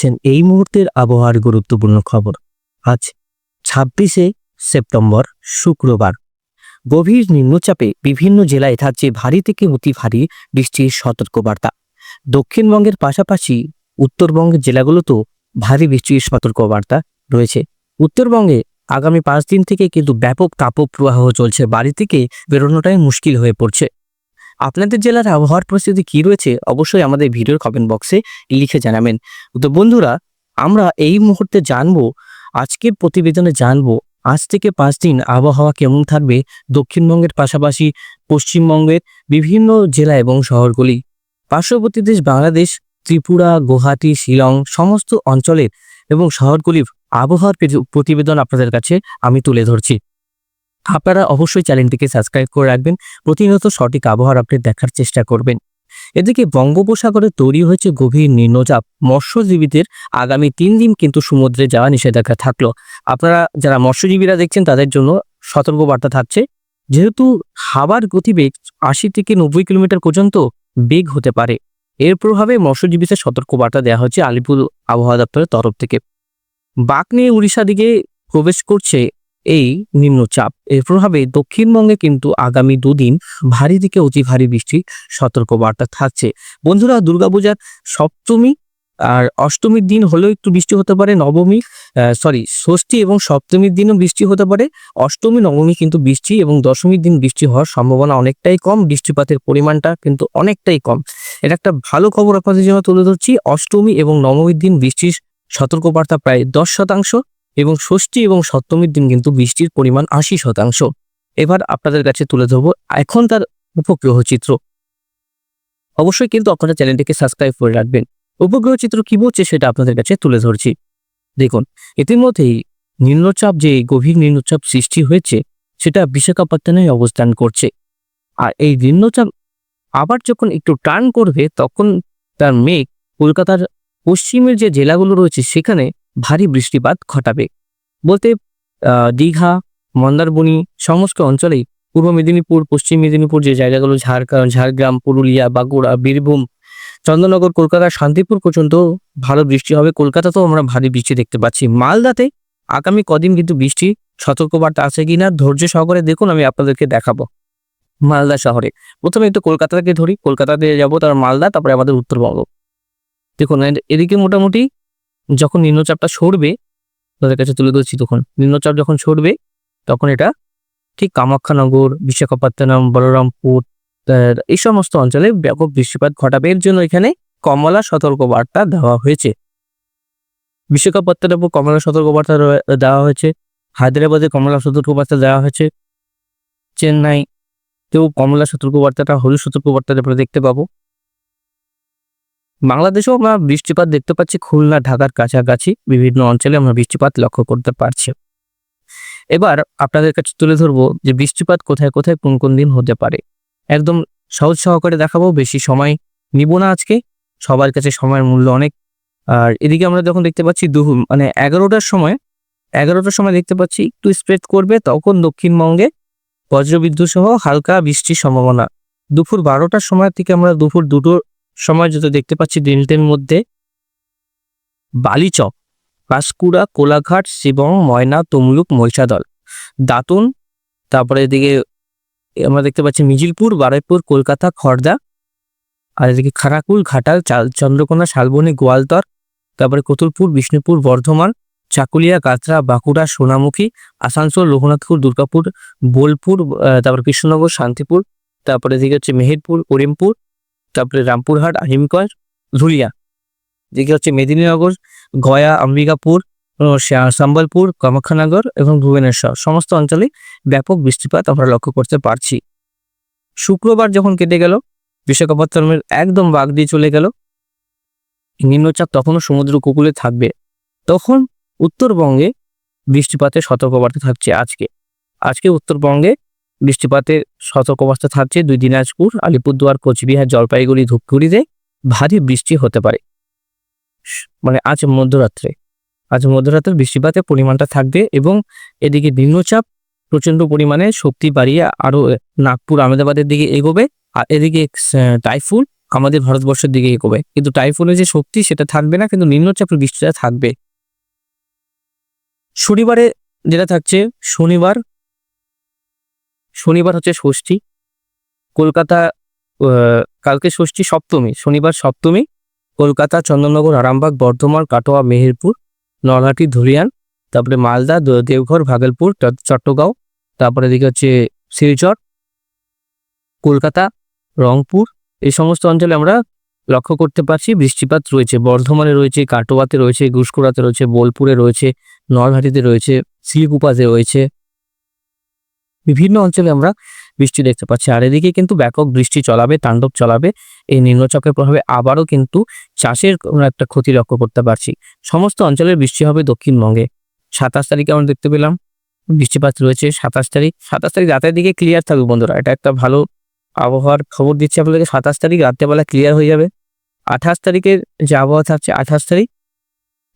শুনছেন এই মুহূর্তের আবহাওয়ার গুরুত্বপূর্ণ খবর। আজ ছাব্বিশে সেপ্টেম্বর, শুক্রবার। গভীর নিম্নচাপে বিভিন্ন জেলায় থাকছে ভারী থেকে অতি ভারী বৃষ্টির সতর্কবার্তা। দক্ষিণবঙ্গের পাশাপাশি উত্তরবঙ্গের জেলাগুলোতেও ভারী বৃষ্টির সতর্কবার্তা রয়েছে। উত্তরবঙ্গে আগামী পাঁচ দিন থেকে কিন্তু ব্যাপক তাপপ্রবাহ চলছে। বাড়ি থেকে বেরোনোটাই মুশকিল হয়ে পড়ছে। আপনাদের জেলার আবহাওয়ার পরিস্থিতি কি রয়েছে অবশ্যই আমাদের ভিডিওর কমেন্ট বক্সে লিখে জানাবেন। তো বন্ধুরা, আমরা এই মুহূর্তে জানব আজকের প্রতিবেদনে জানব, আজ থেকে পাঁচ দিন আবহাওয়া কেমন থাকবে দক্ষিণবঙ্গের পাশাপাশি পশ্চিমবঙ্গের বিভিন্ন জেলা এবং শহরগুলি। পার্শ্ববর্তী দেশ বাংলাদেশ, ত্রিপুরা, গুয়াহাটি, শিলং সমস্ত অঞ্চলের এবং শহরগুলির আবহাওয়ার প্রতিবেদন আপনাদের কাছে আমি তুলে ধরছি। আপনারা অবশ্যই চ্যানেলটিকে সাবস্ক্রাইব করে রাখবেন। প্রতিনিয়ত সঠিক আবহাওয়ার আপডেট দেখার চেষ্টা করবেন। এদিকে বঙ্গোপসাগরে তৈরি হয়েছে গভীর নিম্নচাপ। মৎস্যজীবীদের আগামী তিন দিন কিন্তু সমুদ্রে যাওয়া নিষেধাজ্ঞা থাকল। আপনারা যারা মৎস্যজীবীরা দেখছেন, তাদের জন্য সতর্কবার্তা থাকছে। যেহেতু হাওয়ার গতিবেগ আশি থেকে নব্বই কিলোমিটার পর্যন্ত বেগ হতে পারে। এর প্রভাবে মৎস্যজীবীদের সতর্কবার্তা দেওয়া হচ্ছে আলিপুর আবহাওয়া দপ্তরের তরফ থেকে। বাক নিয়ে উড়িষ্যা দিকে প্রবেশ করছে এই নিম্নচাপ। এর প্রভাবে দক্ষিণবঙ্গে কিন্তু আগামী দুদিন ভারী থেকে অতি ভারী বৃষ্টির সতর্কবার্তা থাকছে। বন্ধুরা, দুর্গাপূজার সপ্তমী আর অষ্টমীর দিন হলেও একটু বৃষ্টি হতে পারে, নবমী সরি ষষ্ঠী এবং সপ্তমীর দিনও বৃষ্টি হতে পারে। অষ্টমী, নবমী কিন্তু বৃষ্টি এবং দশমীর দিন বৃষ্টি হওয়ার সম্ভাবনা অনেকটাই কম। বৃষ্টিপাতের পরিমাণটা কিন্তু অনেকটাই কম। এটা একটা ভালো খবর আপনাদের জন্য তুলে ধরছি, অষ্টমী এবং নবমীর দিন বৃষ্টির সতর্কবার্তা প্রায় দশ শতাংশ। এবং ষষ্ঠী এবং সপ্তমীর দিন কিন্তু বৃষ্টির পরিমাণ আশি শতাংশ। এবার আপনাদের কাছে তুলে ধরবো এখন তার উপগ্রহ চিত্র। অবশ্যই কিন্তু আপনারা চ্যানেলটিকে সাবস্ক্রাইব করে রাখবেন। উপগ্রহ চিত্র কি বলছে সেটা আপনাদের কাছে তুলে ধরছি। দেখুন, ইতিমধ্যেই নিম্নচাপ যে গভীর নিম্নচাপ সৃষ্টি হয়েছে, সেটা বিশাখাপত্তনে অবস্থান করছে। আর এই নিম্নচাপ আবার যখন একটু টার্ন করবে, তখন তার মেঘ কলকাতার পশ্চিমের যে জেলাগুলো রয়েছে, সেখানে ভারী বৃষ্টিপাত ঘটাবে। বলতে দীঘা মন্দারবনি সমস্ত অঞ্চলেই পূর্ব মেদিনীপুর, পশ্চিম মেদিনীপুর যে জায়গাগুলো ঝাড়গ্রাম ঝাড়গ্রাম, পুরুলিয়া, বাঁকুড়া, বীরভূম, চন্দননগর, কলকাতা, শান্তিপুর পর্যন্ত ভালো বৃষ্টি হবে। কলকাতাতেও আমরা ভারী বৃষ্টি দেখতে পাচ্ছি। মালদাতে আগামী কদিন কিন্তু বৃষ্টি সতর্কবার্তা আছে কিনা ধৈর্য সহকারে দেখুন, আমি আপনাদেরকে দেখাবো মালদা শহরে। প্রথমে একটু কলকাতাকে ধরি। কলকাতাতে যাব তার মালদা, তারপরে আমাদের উত্তরবঙ্গ। দেখুন, এদিকে মোটামুটি যখন নিম্নচাপটা সরবে তাদের কাছে তুলে ধরছি তখন। নিম্নচাপ যখন সরবে তখন এটা ঠিক কামাখ্যানগর, বিশাখাপত্তনম, বলরামপুর এই সমস্ত অঞ্চলে ব্যাপক বৃষ্টিপাত ঘটাবে। এর জন্য এখানে কমলা সতর্কবার্তা দেওয়া হয়েছে। বিশাখাপত্তনমে কমলা সতর্কবার্তা দেওয়া হয়েছে। হায়দ্রাবাদে কমলা সতর্কবার্তা দেওয়া হয়েছে। চেন্নাই তেও কমলা সতর্কবার্তাটা, হলুদ সতর্কবার্তা আমরা দেখতে পাবো। বাংলাদেশেও আমরা বৃষ্টিপাত দেখতে পাচ্ছি। খুলনা, ঢাকার কাছাকাছি বিভিন্ন অঞ্চলে আমরা বৃষ্টিপাত লক্ষ্য করতে পারছি। এবার আপনাদের কাছে তুলে ধরবো যে বৃষ্টিপাত কোথায় কোথায়, কোন কোন দিন হতে পারে। একদম সহজ সহকারে দেখাবো, বেশি সময় নিব না আজকে। সবার কাছে সময়ের মূল্য অনেক। আর এদিকে আমরা যখন দেখতে পাচ্ছি দু মানে এগারোটার সময় এগারোটার সময় দেখতে পাচ্ছি একটু স্প্রেড করবে, তখন দক্ষিণবঙ্গে বজ্রবিদ্যুৎ সহ হালকা বৃষ্টির সম্ভাবনা। দুপুর বারোটার সময় থেকে আমরা দুপুর দুটোর সময় যত দেখতে পাচ্ছি দিনটের মধ্যে, বালিচক পাঁশকুড়া কোলাঘাট শিবং ময়না, তমলুক, মহিষাদল। দাঁতন, তারপরে এদিকে আমরা দেখতে পাচ্ছি মিজিলপুর, বারাইপুর, কলকাতা খড়দা আর এদিকে খানাকুল ঘাটাল, চাল, চন্দ্রকোনা, শালবনী, গোয়ালতর, তারপরে কতুলপুর, বিষ্ণুপুর, বর্ধমান, চাকুলিয়া কাতরা বাঁকুড়া, সোনামুখী, আসানসোল, রঘুনাথপুর, দুর্গাপুর, বোলপুর তারপরে কৃষ্ণনগর, শান্তিপুর, তারপরে এদিকে হচ্ছে মেহেরপুর, করিমপুর তারপরে রামপুরহাট আহিমগঞ্জ ধুলিয়া। দিকে হচ্ছে মেদিনীনগর, গয়া অম্বিকাপুর সম্বলপুর কামাখ্যানগর এবং ভুবনেশ্বর। সমস্ত অঞ্চলে ব্যাপক বৃষ্টিপাত আমরা লক্ষ্য করতে পারছি। শুক্রবার যখন কেটে গেল, বিশাখাপত্তনমের একদম বাঘ দিয়ে চলে গেল। নিম্নচাপ তখনও সমুদ্র উপকূলে থাকবে। তখন উত্তরবঙ্গে বৃষ্টিপাতের সতর্কবার্তা থাকছে আজকে। আজকে উত্তরবঙ্গে বৃষ্টিপাতের সতর্কবার্তা থাকছে দুই দিনাজপুর, আলিপুরদুয়ার, কোচবিহার, জলপাইগুড়ি, ধূপগুড়িতে ভারী বৃষ্টি হতে পারে। মানে আজ মধ্যরাত্রে। আজ মধ্যরাত্রে বৃষ্টিপাতের পরিমাণটা থাকবে এবং এদিকে নিম্নচাপ প্রচণ্ড পরিমাণে শক্তি বাড়িয়ে আরও নাগপুর, আহমেদাবাদের দিকে এগোবে আর এদিকে টাইফুন আমাদের ভারতবর্ষের দিকে এগোবে। কিন্তু টাইফুনের যে শক্তি সেটা থাকবে না, কিন্তু নিম্নচাপের বৃষ্টিটা থাকবে। শনিবারে যেটা থাকছে, শনিবার শনিবার হচ্ছে ষষ্ঠী। কলকাতা কালকে ষষ্ঠী সপ্তমী, শনিবার সপ্তমী, কলকাতা, চন্দননগর, আরামবাগ, বর্ধমান, কাটোয়া, মেহেরপুর, নলহাটি, ধুলিয়ান, তারপরে মালদা দেওঘর, ভাগলপুর চট্টগাঁও, তারপরে এদিকে হচ্ছে শিলচর, কলকাতা, রংপুর, এই সমস্ত অঞ্চলে আমরা লক্ষ্য করতে পারছি বৃষ্টিপাত রয়েছে। বর্ধমানে রয়েছে, কাটোয়াতে রয়েছে ঘুষখোড়াতে রয়েছে, বোলপুরে রয়েছে, নলহাটিতে রয়েছে শিলিগুপাতে রয়েছে বিভিন্ন অঞ্চলে আমরা বৃষ্টি দেখতে পাচ্ছি। আর এদিকে কিন্তু ব্যাপক বৃষ্টি চলাবে, তাণ্ডব চলাবে। এই নিম্নচাপের প্রভাবে আবারও কিন্তু চাষের কোনো একটা ক্ষতি লক্ষ্য করতে পারছি। সমস্ত অঞ্চলের বৃষ্টি হবে দক্ষিণবঙ্গে। সাতাশ তারিখে আমরা দেখতে পেলাম বৃষ্টিপাত রয়েছে সাতাশ তারিখ। সাতাশ তারিখ রাতের দিকে ক্লিয়ার থাকবে বন্ধুরা। এটা একটা ভালো আবহাওয়ার খবর দিচ্ছে আপনাদেরকে। সাতাশ তারিখ রাত্রেবেলা ক্লিয়ার হয়ে যাবে। আঠাশ তারিখের যে আবহাওয়া থাকছে আঠাশ তারিখ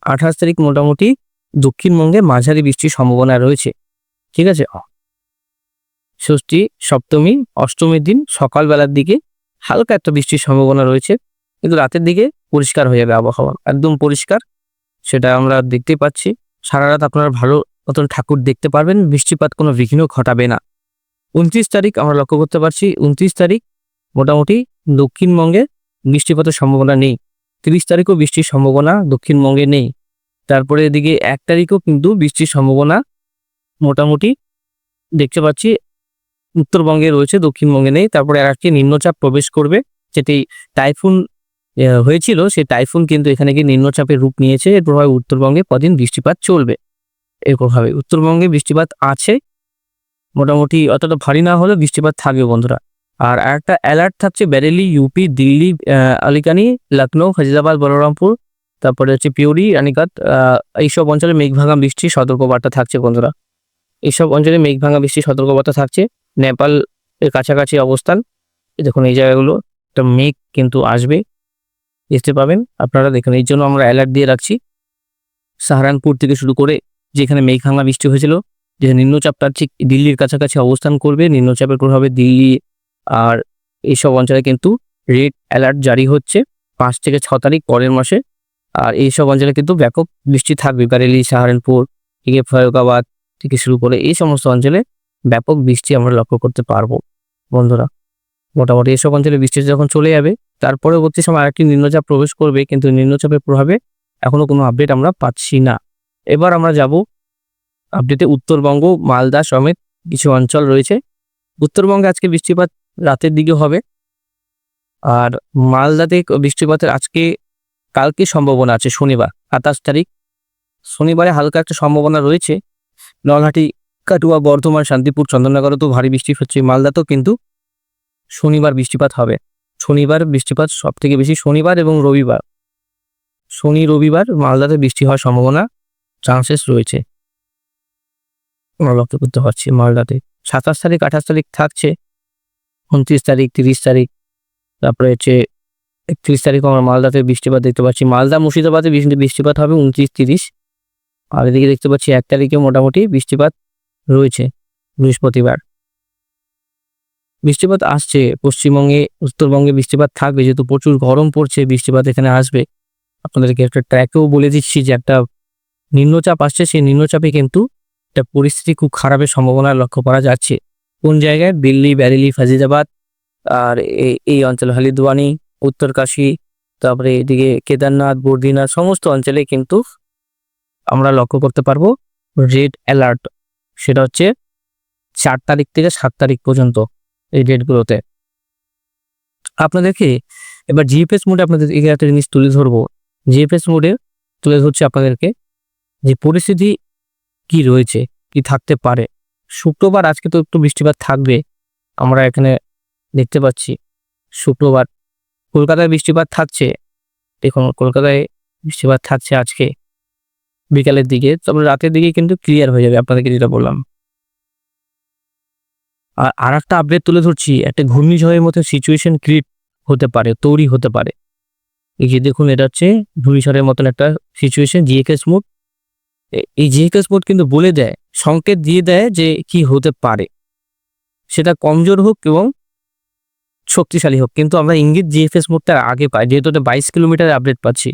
আঠাশ তারিখ মোটামুটি দক্ষিণবঙ্গে মাঝারি বৃষ্টির সম্ভাবনা রয়েছে। ঠিক আছে? ষষ্ঠী, সপ্তমী, অষ্টমীর দিন সকালবেলার দিকে হালকা একটা বৃষ্টির সম্ভাবনা রয়েছে, কিন্তু রাতের দিকে পরিষ্কার হয়ে যাবে আবহাওয়া, একদম পরিষ্কার, সেটা আমরা দেখতেই পাচ্ছি। সারা রাত আপনারা ভালো মতন ঠাকুর দেখতে পারবেন, বৃষ্টিপাত কোনো বিঘ্ন ঘটাবে না। উনত্রিশ তারিখ আমরা লক্ষ্য করতে পারছি, উনত্রিশ তারিখ মোটামুটি দক্ষিণবঙ্গে বৃষ্টিপাতের সম্ভাবনা নেই, তিরিশ তারিখও বৃষ্টির সম্ভাবনা দক্ষিণবঙ্গে নেই। তারপরে এদিকে এক তারিখও কিন্তু বৃষ্টির সম্ভাবনা মোটামুটি দেখতে পাচ্ছি উত্তরবঙ্গে রয়েছে, দক্ষিণবঙ্গে নেই। তারপরে আর একটি নিম্নচাপ প্রবেশ করবে, যেটি টাইফুন হয়েছিল। সেই টাইফুন কিন্তু এখানে গিয়ে নিম্নচাপের রূপ নিয়েছে। এর প্রভাবে উত্তরবঙ্গে কদিন বৃষ্টিপাত চলবে? এরকমভাবে উত্তরবঙ্গে বৃষ্টিপাত আছে। মোটামুটি অতটা ভারী না হলে বৃষ্টিপাত থাকবে, বন্ধুরা। আর একটা অ্যালার্ট থাকছে বেরেলি ইউপি, দিল্লি আলিকানি লখনৌ ফজিলাবাদ বলরামপুর, তারপরে হচ্ছে পিউরি রানিকাত এইসব অঞ্চলে মেঘভাঙা বৃষ্টির সতর্কবার্তা থাকছে, বন্ধুরা। এইসব অঞ্চলে মেঘভাঙা বৃষ্টির সতর্কবার্তা থাকছে। নেপাল এর কাছাকাছি অবস্থান। দেখুন, এই জায়গাগুলো একটা মেঘ কিন্তু আসবে। দেখতে পাবেন, আপনারা দেখুন এই জন্য আমরা অ্যালার্ট দিয়ে রাখছি। সাহারানপুর থেকে শুরু করে যেখানে মেঘভাঙা বৃষ্টি হয়েছিল যে নিম্নচাপটা ঠিক দিল্লির কাছাকাছি অবস্থান করবে। নিম্নচাপের প্রভাবে দিল্লি আর এইসব অঞ্চলে কিন্তু রেড অ্যালার্ট জারি হচ্ছে পাঁচ থেকে ছ তারিখ পরের মাসে। আর এইসব অঞ্চলে কিন্তু ব্যাপক বৃষ্টি থাকবে। বারেলি, সাহারানপুর থেকে ফয়গাবাদ থেকে শুরু করে এই সমস্ত অঞ্চলে ব্যাপক বৃষ্টি আমরা লক্ষ্য করতে পারব, বন্ধুরা। মোটামুটি এসব অঞ্চলে বৃষ্টি যখন চলে যাবে, তার পরবর্তী সময় আরেকটি নিম্নচাপ প্রবেশ করবে, কিন্তু নিম্নচাপের প্রভাবে এখনও কোনো আপডেট আমরা পাচ্ছি না। এবার আমরা যাব আপডেটে উত্তরবঙ্গ, মালদা সমেত কিছু অঞ্চল রয়েছে। উত্তরবঙ্গে আজকে বৃষ্টিপাত রাতের দিকে হবে, আর মালদাতে বৃষ্টিপাতের আজকে কালকে সম্ভাবনা আছে শনিবার, সাতাশ তারিখ। শনিবারে হালকা একটা সম্ভাবনা রয়েছে, নলহাটি কাটুয়া, বর্ধমান, শান্তিপুর, চন্দননগরে তো ভারী বৃষ্টি হচ্ছে মালদাতেও কিন্তু শনিবার বৃষ্টিপাত হবে। শনিবার বৃষ্টিপাত সব থেকে বেশি শনিবার এবং রবিবার। শনি, রবিবার, মালদাতে বৃষ্টি হওয়ার সম্ভাবনা চান্সেস রয়েছে। আমরা লক্ষ্য করতে পারছি মালদাতে। সাতাশ তারিখ, আঠাশ তারিখ থাকছে, উনত্রিশ তারিখ, তিরিশ তারিখ, তারপরে হচ্ছে একত্রিশ তারিখ আমরা মালদাতে বৃষ্টিপাত দেখতে পাচ্ছি। মালদা, মুর্শিদাবাদে বৃষ্টিপাত হবে উনত্রিশ, তিরিশ, আর এদিকে দেখতে পাচ্ছি এক তারিখে মোটামুটি বৃষ্টিপাত রয়েছে বৃহস্পতিবার। বৃষ্টিপাত আসছে, পশ্চিমবঙ্গে, উত্তরবঙ্গে বৃষ্টিপাত থাকবে, যেহেতু প্রচুর গরম পড়ছে, বৃষ্টিপাত এখানে আসবে। আপনাদেরকে একটা ট্র্যাকেও বলে দিচ্ছি যে একটা নিম্নচাপ আসছে, সেই নিম্নচাপে কিন্তু একটা পরিস্থিতি খুব খারাপের সম্ভাবনা লক্ষ্য করা যাচ্ছে। কোন জায়গায়? দিল্লি, ব্যারেলি ফাজিদাবাদ আর এই অঞ্চল হালিদুয়ানি উত্তরকাশী, তারপরে এদিকে কেদারনাথ, বদ্রীনাথ, সমস্ত অঞ্চলে কিন্তু আমরা লক্ষ্য করতে পারব রেড অ্যালার্ট সেটা হচ্ছে চার তারিখ থেকে সাত তারিখ পর্যন্ত এই ডেটগুলোতে। আপনাদেরকে এবার জিপিএস মোডে আপনাদের এই একটা জিনিস তুলে ধরবো। জিপিএস মোডে তুলে ধরছি আপনাদেরকে যে পরিস্থিতি কি রয়েছে, কি থাকতে পারে। শুক্রবার আজকে তো একটু বৃষ্টিপাত থাকবে, আমরা এখানে দেখতে পাচ্ছি। শুক্রবার কলকাতায় বৃষ্টিপাত থাকছে, দেখুন কলকাতায় বৃষ্টিপাত থাকছে আজকে। বিকালের দিকে তবে রাতের দিকে কিন্তু ক্লিয়ার হয়ে যাবে আপনাদেরকে যেটা বললাম। আর আর একটা আপডেট তুলে ধরছি, একটা ঘূর্ণিঝড়ের মতো সিচুয়েশন ক্রিয়েট হতে পারে, তৈরি হতে পারে। এই যে দেখুন, এটা হচ্ছে ঘূর্ণিঝড়ের মতন একটা সিচুয়েশন জিএকেস মোড এই জিএকেস মোড কিন্তু বলে দেয়, সংকেত দিয়ে দেয় যে কি হতে পারে। সেটা কমজোর হোক এবং শক্তিশালী হোক, কিন্তু আমরা ইঙ্গিত জিএফএস মোডটা আগে পাই, যেহেতু এটা বাইশ কিলোমিটার আপডেট পাচ্ছি,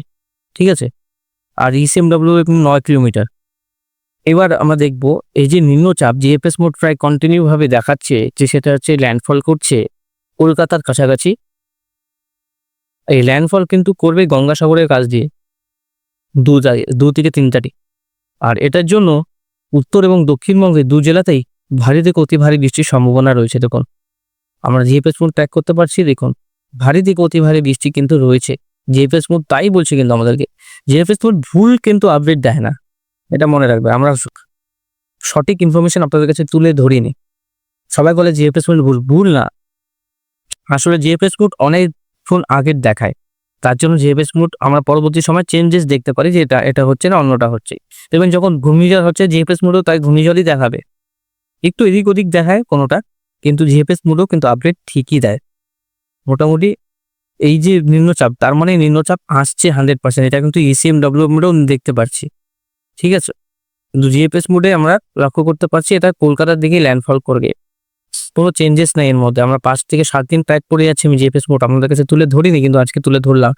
ঠিক আছে? আর E ইসিএমডাব্লিউ নয় কিলোমিটার। এবার আমরা দেখব এই যে নিম্নচাপ জিএফএস মোড প্রায় কন্টিনিউভাবে দেখাচ্ছে যে সেটা হচ্ছে ল্যান্ডফল করছে কলকাতার কাছাকাছি। এই ল্যান্ডফল কিন্তু করবে গঙ্গাসাগরের কাছ দিয়ে দু দু থেকে তিন তারিখ। আর এটার জন্য উত্তর এবং দক্ষিণবঙ্গে দু জেলাতেই ভারী থেকে অতি ভারী বৃষ্টির সম্ভাবনা রয়েছে, দেখুন। আমরা জিএফএস মোড ট্র্যাক করতে পারছি, দেখুন। ভারী থেকে অতি ভারী বৃষ্টি কিন্তু রয়েছে। জিএফএস মোড তাই বলছে কিন্তু আমাদেরকে জিএফএস মোড ভুল কিন্তু আপডেট দেয় না। এটা মনে রাখবে, আমরা সঠিক ইনফরমেশন আপনাদের কাছে তুলে ধরিনি। সবাই বলে জিএফএস মোড ভুল ভুল না। আসলে জিএফএস মোড অনেকক্ষণ আগের দেখায়। তার জন্য জিএফএস মোড আমরা পরবর্তী সময় চেঞ্জেস দেখতে পারি যে এটা এটা হচ্ছে না, অন্যটা হচ্ছে। দেখবেন যখন ঘূর্ণিঝড় হচ্ছে জিএফএস মোডও তাই ঘূর্ণিঝড়ই দেখাবে। একটু এদিক ওদিক দেখায় কোনোটা, কিন্তু জিএফএস মোডও কিন্তু আপডেট ঠিকই দেয়। মোটামুটি এই যে নিম্নচাপ, তার মানে নিম্নচাপ আসছে হান্ড্রেড পার্সেন্ট এটা কিন্তু ইসিএম ডব্লিউ মোডেও দেখতে পাচ্ছি, ঠিক আছে? কিন্তু জিএফএস মোডে আমরা লক্ষ্য করতে পারছি এটা কলকাতার দিকে ল্যান্ডফল করবে, কোনো চেঞ্জেস নেই এর মধ্যে, আমরা পাঁচ থেকে সাত দিন ট্র্যাক করে যাচ্ছি আমি জিএফএস মোড আপনাদের কাছে তুলে ধরিনি কিন্তু আজকে তুলে ধরলাম,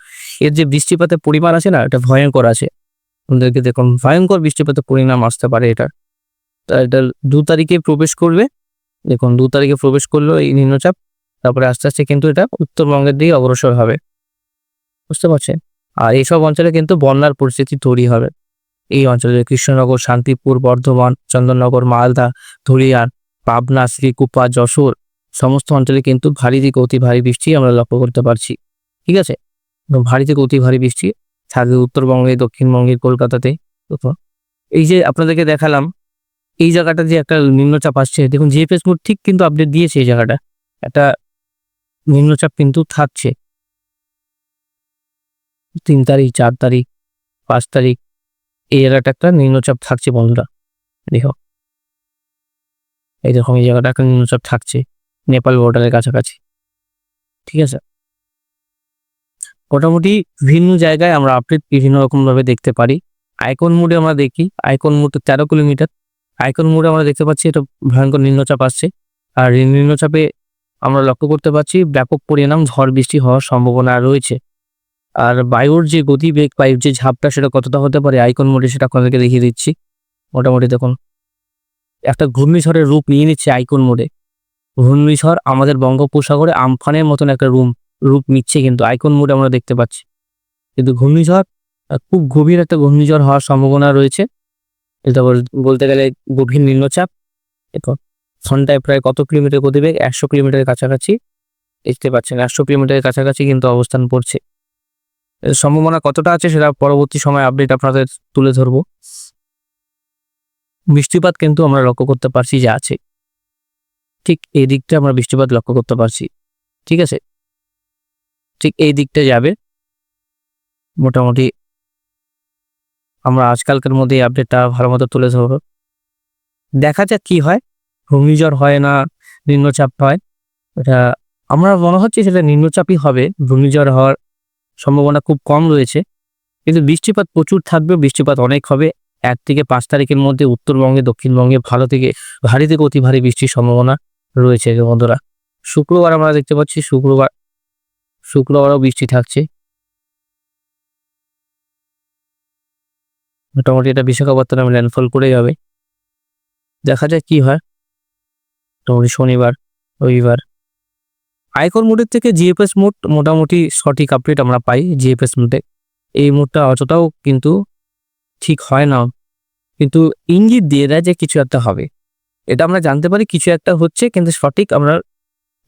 এর যে বৃষ্টিপাতের পরিমাণ আছে না, এটা ভয়ঙ্কর আছে, আপনাদেরকে দেখুন, ভয়ঙ্কর বৃষ্টিপাতের পরিণাম আসতে পারে এটা, তা এটা দু তারিখে প্রবেশ করবে, দেখুন দু তারিখে প্রবেশ করল এই নিম্নচাপ তারপরে আস্তে আস্তে কিন্তু এটা উত্তরবঙ্গের দিকে অগ্রসর হবে। বুঝতে পারছেন? আর এইসব অঞ্চলে কিন্তু বন্যার পরিস্থিতি তৈরি হবে। এই অঞ্চলে কৃষ্ণনগর, শান্তিপুর, বর্ধমান, চন্দননগর, মালদা, ধুলিয়ান, পাবনা, শ্রীকুপা, যশোর সমস্ত অঞ্চলে কিন্তু ভারী থেকে অতি ভারী বৃষ্টি আমরা লক্ষ্য করতে পারছি। ঠিক আছে? ভারী থেকে অতি ভারী বৃষ্টি থাকবে উত্তরবঙ্গে দক্ষিণবঙ্গে কলকাতাতে। এই যে আপনাদেরকে দেখালাম, এই জায়গাটা যে একটা নিম্নচাপ আসছে, দেখুন জিএফএস মোড ঠিক কিন্তু আপডেট দিয়েছে এই জায়গাটা। একটা নিম্নচাপ কিন্তু থাকছে। তিন তারিখ, চার তারিখ, পাঁচ তারিখ, এই জায়গাটা একটা নিম্নচাপ থাকছে বন্ধুরা, দেখো। এই দেখুন এই জায়গাটা একটা নিম্নচাপ থাকছে, নেপাল বর্ডারের কাছাকাছি, ঠিক আছে? মোটামুটি ভিন্ন জায়গায় আমরা আপডেট বিভিন্ন রকম ভাবে দেখতে পারি। আইকন মোডে আমরা দেখি আইকন মোড তেরো কিলোমিটার আইকন মোডে আমরা দেখতে পাচ্ছি এটা ভয়ঙ্কর নিম্নচাপ আসছে। আর নিম্নচাপে আমরা লক্ষ্য করতে পারছি ব্যাপক পরিণাম ঝড় বৃষ্টি হওয়ার সম্ভাবনা রয়েছে। আর বায়ুর যে গতিবেগ বায়ুর যে ঝাপটা, সেটা কতটা হতে পারে, আইকন মোডে সেটা আপনাদেরকে দেখিয়ে দিচ্ছি। মোটামুটি দেখুন, একটা ঘূর্ণিঝড়ের রূপ নিয়ে নিচ্ছে আইকন মোডে। ঘূর্ণিঝড় আমাদের বঙ্গোপসাগরে আমফানের মতন একটা রূপ রূপ নিচ্ছে কিন্তু আইকন মোডে আমরা দেখতে পাচ্ছি। কিন্তু ঘূর্ণিঝড় খুব গভীর একটা ঘূর্ণিঝড় হওয়ার সম্ভাবনা রয়েছে। এটা বলতে গেলে গভীর নিম্নচাপ। এখন ঘন্টায় প্রায় কত কিলোমিটার গতিবেগ? একশো কিলোমিটারের কাছাকাছি। দেখতে পাচ্ছেন, একশো কিলোমিটারের কাছাকাছি কিন্তু অবস্থান করছে। সম্ভাবনা কতটা আছে সেটা পরবর্তী সময় আপডেট আপনাদের তুলে ধরবো। বৃষ্টিপাত কিন্তু আমরা লক্ষ্য করতে পারছি যে আছে। ঠিক এই দিকটা আমরা বৃষ্টিপাত লক্ষ্য করতে পারছি। ঠিক আছে? ঠিক এই দিকটা যাবে। মোটামুটি আমরা আজকালকার মধ্যে এই আপডেটটা ভালো মতো তুলে ধরবো। দেখা যাক কি হয়। ঘূর্ণিঝড় হয় না, নিম্নচাপ হয়। এটা আমরা মনে হচ্ছে সেটা নিম্নচাপই হবে। ঘূর্ণিঝড় হওয়ার সম্ভাবনা খুব কম রয়েছে। কিন্তু বৃষ্টিপাত প্রচুর থাকবে বৃষ্টিপাত অনেক হবে। এক থেকে পাঁচ তারিখের মধ্যে উত্তরবঙ্গে, দক্ষিণবঙ্গে, ভালো থেকে, ভারী থেকে অতি ভারী বৃষ্টির সম্ভাবনা রয়েছে বন্ধুরা। শুক্রবার আমরা দেখতে পাচ্ছি, শুক্রবার, শুক্রবারও বৃষ্টি থাকছে। মোটামুটি এটা বিশাখাপত্তনম ল্যান্ডফল করে যাবে দেখা যাক কি হয়। মোটামুটি শনিবার রবিবার। আয়কর মোডের থেকে জিএফএস মোড মোটামুটি সঠিক আপডেট আমরা পাই জিএফএস মোডে। এই মোডটা অতটাও কিন্তু ঠিক হয় না। কিন্তু ইঙ্গিত দিয়ে দেয় যে কিছু একটা হবে। এটা আমরা জানতে পারি কিছু একটা হচ্ছে কিন্তু সঠিক আমরা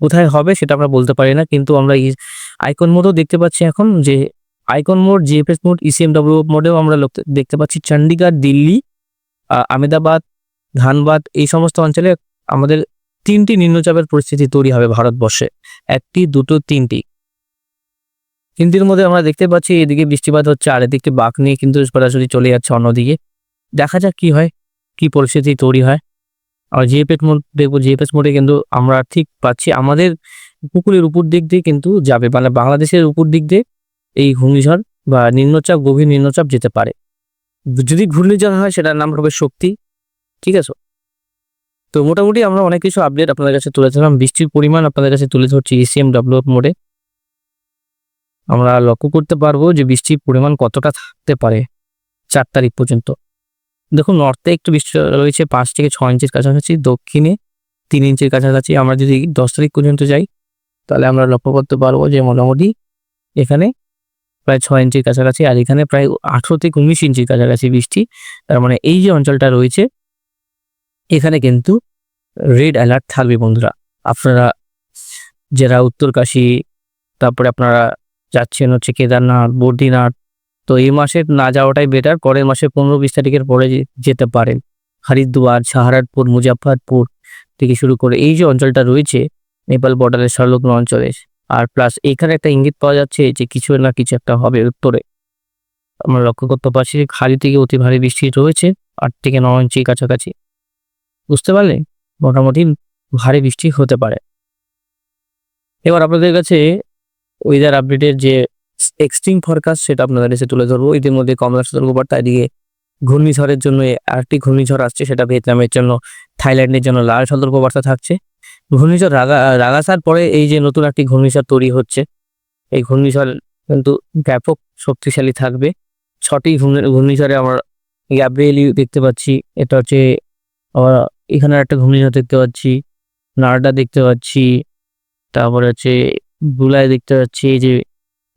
কোথায় হবে সেটা আমরা বলতে পারি না। কিন্তু আমরা আইকন মোডও দেখতে পাচ্ছি এখন যে ICON mode GFS mode ECMWF মোডেও আমরা দেখতে পাচ্ছি। চণ্ডীগড় দিল্লি আহ, আমেদাবাদ ধানবাদ এই সমস্ত অঞ্চলে আমাদের তিনটি নিম্নচাপের পরিস্থিতি তৈরি হবে ভারতবর্ষে। একটি, দুটো, তিনটি। তিনটির মধ্যে আমরা দেখতে পাচ্ছি এদিকে বৃষ্টিপাত হচ্ছে, আর এদিকে বাঘ নিয়ে কিন্তু সরাসরি চলে যাচ্ছে অন্যদিকে। দেখা যাক কি হয়, কি পরিস্থিতি তৈরি হয়। আর জিএফএস মোড, দেখব জিএফএস মোডে কিন্তু আমরা ঠিক পাচ্ছি, আমাদের উপকূলের উপর দিক দিয়ে কিন্তু যাবে মানে বাংলাদেশের উপর দিক দিয়ে এই ঘূর্ণিঝড় বা নিম্নচাপ, গভীর নিম্নচাপ যেতে পারে। যদি ঘূর্ণিঝড় হয়, সেটার নাম হবে শক্তি। ঠিক আছে? তো মোটামুটি আমরা অনেক কিছু আপডেট আপনাদের কাছে তুলে ধরলাম। বৃষ্টির পরিমাণ আপনাদের কাছে তুলে ধরছি এসিএম ডাব্লিউ মোডে। আমরা লক্ষ্য করতে পারব যে বৃষ্টির পরিমাণ কতটা থাকতে পারে চার তারিখ পর্যন্ত। দেখুন নর্থে একটু বৃষ্টি রয়েছে, পাঁচ থেকে ছয় ইঞ্চির কাছাকাছি, দক্ষিণে তিন ইঞ্চির কাছাকাছি। আমরা যদি দশ তারিখ পর্যন্ত যাই, তাহলে আমরা লক্ষ্য করতে পারব যে মোটামুটি এখানে প্রায় ছয় ইঞ্চির কাছাকাছি, আর এখানে প্রায় আঠেরো থেকে উনিশ ইঞ্চির কাছাকাছি বৃষ্টি। তার মানে এই যে অঞ্চলটা রয়েছে এখানে কিন্তু রেড অ্যালার্ট থাকবে বন্ধুরা। আপনারা যারা উত্তরকাশী, তারপরে আপনারা যাচ্ছেন হচ্ছে কেদারনাথ, বদ্রীনাথ, তো এই মাসে না যাওয়াটাই বেটার পরের মাসে পনেরো বিশ তারিখের পরে যেতে পারেন। হরিদ্বার, সাহারানপুর মুজাফরপুর থেকে শুরু করে এই যে অঞ্চলটা রয়েছে, নেপাল বর্ডারের সংলগ্ন অঞ্চলে। আর প্লাস এখানে একটা ইঙ্গিত পাওয়া যাচ্ছে যে, কিছু না কিছু একটা হবে উত্তরে। আমরা লক্ষ্য করতে পারছি খালি থেকে অতি ভারী বৃষ্টি রয়েছে, আট থেকে ন ইঞ্চি কাছাকাছি। বুঝতে পারলে? মোটামুটি ভারী বৃষ্টি হতে পারে। এবার আপনাদের কাছে ওয়েদার আপডেটের যে এক্সট্রিম ফরকাস্ট সেটা আপনাদের কাছে তুলে ধরবো। ইতিমধ্যে কমলা সতর্কবার্তা এদিকে ঘূর্ণিঝড়ের জন্য আরেকটি ঘূর্ণিঝড় আসছে, সেটা ভিয়েতনামের জন্য, থাইল্যান্ডের জন্য লাল সতর্কবার্তা থাকছে। ঘূর্ণিঝড় রাগা, রাগাসার পরে এই যে নতুন একটি ঘূর্ণিঝড় তৈরি হচ্ছে, এই ঘূর্ণিঝড় কিন্তু ব্যাপক শক্তিশালী থাকবে। ছটি ঘূর্ণি- ঘূর্ণিঝড়ে আমরা গ্যাব্রিয়েলি দেখতে পাচ্ছি, এটা হচ্ছে এখানে একটা ঘূর্ণিঝড় দেখতে পাচ্ছি নারডা দেখতে পাচ্ছি, তারপরে হচ্ছে বুলাই দেখতে পাচ্ছি, এই যে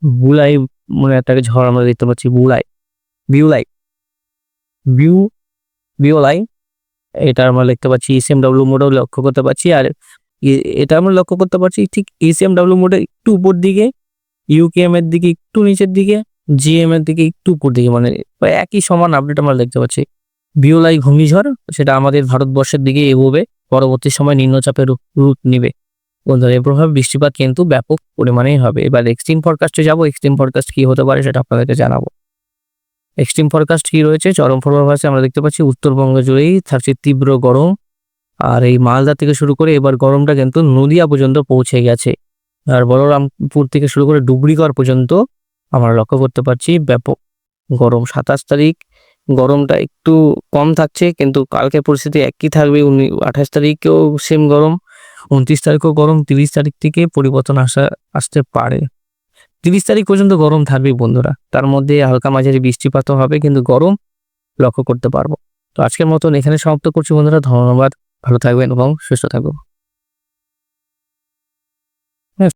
বুলাই মনে একটা ঝড় আমরা দেখতে পাচ্ছি, বুলাই বিউলাই বিউ বিওলাই এটা আমরা দেখতে পাচ্ছি এসএম ডাব্লিউ মোডেও লক্ষ্য করতে পারছি আর এটা আমরা লক্ষ্য করতে পারছি ঠিক এসএম ডাব্লিউ মোডে একটু উপর দিকে ইউকেএম এর দিকে একটু নিচের দিকে জিএম এর দিকে একটু উপর দিকে মানে একই সমান আপডেট আমরা দেখতে পাচ্ছি। বিওলাই ঘূর্ণিঝড়, সেটা আমাদের ভারতবর্ষের দিকে এগোবে, পরবর্তী সময় নিম্নচাপের রূপ নিবে। এর প্রভাবে বৃষ্টিপাত কিন্তু ব্যাপক পরিমাণেই হবে। এবার এক্সট্রিম ফরকাস্টে যাব। এক্সট্রিম ফরকাস্ট কি হতে পারে সেটা আপনাদেরকে জানাব। এক্সট্রিম ফরকাস্ট কি রয়েছে? চরম পূর্বাভাসে আমরা দেখতে পাচ্ছি উত্তরবঙ্গ জুড়েই থাকছে তীব্র গরম। আর এই মালদা থেকে শুরু করে এবার গরমটা কিন্তু নদিয়া পর্যন্ত পৌঁছে গেছে। আর বলরামপুর থেকে শুরু করে ডুবরিগড় পর্যন্ত আমরা লক্ষ্য করতে পারছি ব্যাপক গরম। সাতাশ তারিখ গরমটা একটু কম থাকছে, কিন্তু কালকে পরিস্থিতি একই থাকবে। উনি আঠাশ তারিখেও সেম গরম, উনত্রিশ তারিখও গরম, তিরিশ তারিখ থেকে পরিবর্তন আসা, আসতে পারে। তিরিশ তারিখ পর্যন্ত গরম থাকবে বন্ধুরা। তার মধ্যে হালকা মাঝারি বৃষ্টিপাতও হবে, কিন্তু গরম লক্ষ্য করতে পারব। তো আজকের মতন এখানে সমাপ্ত করছি বন্ধুরা। ধন্যবাদ। ভালো থাকবেন এবং সুস্থ থাকবেন